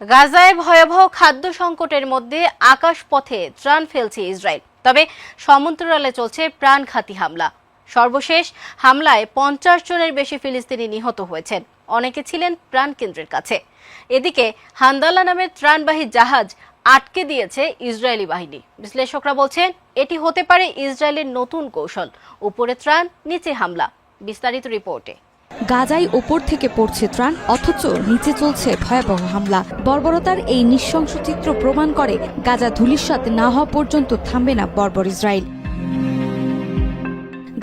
গাজায় ভয়াবহ খাদ্য সংকটের মধ্যে আকাশপথে ত্রাণ ফেলছে ইসরায়েল। তবে সমান্তরালে চলছে প্রাণঘাতী হামলা। সর্বশেষ হামলায় পঞ্চাশ জনের বেশি ফিলিস্তিনি নিহত হয়েছেন। অনেকে ছিলেন প্রাণকেন্দ্রের কাছে। এদিকে হান্দালা নামের ত্রাণবাহী জাহাজ আটকে দিয়েছে ইসরায়েলি বাহিনী। বিশ্লেষকরা বলছেন, এটি হতে পারে ইসরায়েলের নতুন কৌশল। উপরে ত্রাণ, নিচে হামলা। বিস্তারিত রিপোর্টে। গাজায় ওপর থেকে পড়ছে ত্রাণ, অথচ নিচে চলছে ভয়াবহ হামলা। বর্বরতার এই নৃশংস চিত্র প্রমাণ করে গাজা ধূলিসাৎ না হওয়া পর্যন্ত থামবে না বর্বর ইসরায়েল।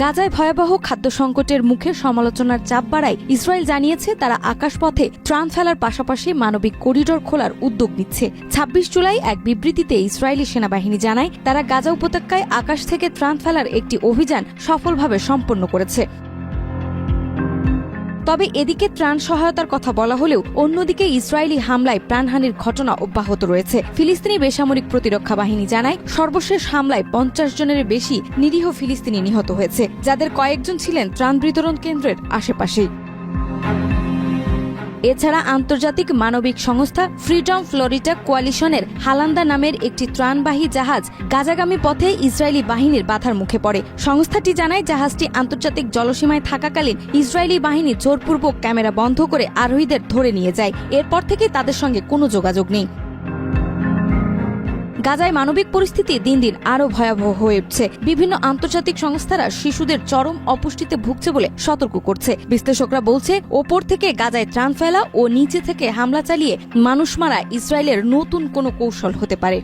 গাজায় ভয়াবহ খাদ্য সংকটের মুখে সমালোচনার চাপ বাড়ায় ইসরায়েল জানিয়েছে তারা আকাশপথে ত্রাণ ফেলার পাশাপাশি মানবিক করিডোর খোলার উদ্যোগ নিচ্ছে। ছাব্বিশ জুলাই এক বিবৃতিতে ইসরায়েলি সেনাবাহিনী জানায়, তারা গাজা উপত্যকায় আকাশ থেকে ত্রাণ ফেলার একটি অভিযান সফলভাবে সম্পন্ন করেছে। তবে এদিকে ত্রাণ সহায়তার কথা বলা হলেও অন্যদিকে ইসরায়েলি হামলায় প্রাণহানির ঘটনা অব্যাহত রয়েছে। ফিলিস্তিনি বেসামরিক প্রতিরক্ষা বাহিনী জানায়, সর্বশেষ হামলায় পঞ্চাশ জনের বেশি নিরীহ ফিলিস্তিনি নিহত হয়েছে, যাদের কয়েকজন ছিলেন ত্রাণ বিতরণ কেন্দ্রের আশেপাশেই। এছাড়া আন্তর্জাতিক মানবিক সংস্থা ফ্রিডম ফ্লোরিটা কোয়ালিশনের হালান্দা নামের একটি ত্রাণবাহী জাহাজ গাজাগামী পথে ইসরায়েলি বাহিনীর বাধার মুখে পড়ে। সংস্থাটি জানায়, জাহাজটি আন্তর্জাতিক জলসীমায় থাকাকালীন ইসরায়েলি বাহিনী জোরপূর্বক ক্যামেরা বন্ধ করে আরোহীদের ধরে নিয়ে যায়। এরপর থেকে তাদের সঙ্গে কোনো যোগাযোগ নেই। গাজায় মানবিক পরিস্থিতি দিন দিন আরও ভয়াবহ হয়ে উঠছে। বিভিন্ন আন্তর্জাতিক সংস্থারা শিশুদের চরম অপুষ্টিতে ভুগছে বলে সতর্ক করছে। বিশ্লেষকরা বলছে, ওপর থেকে গাজায় ত্রাণ ফেলা ও নিচে থেকে হামলা চালিয়ে মানুষ মারা ইসরায়েলের নতুন কোনো কৌশল হতে পারে।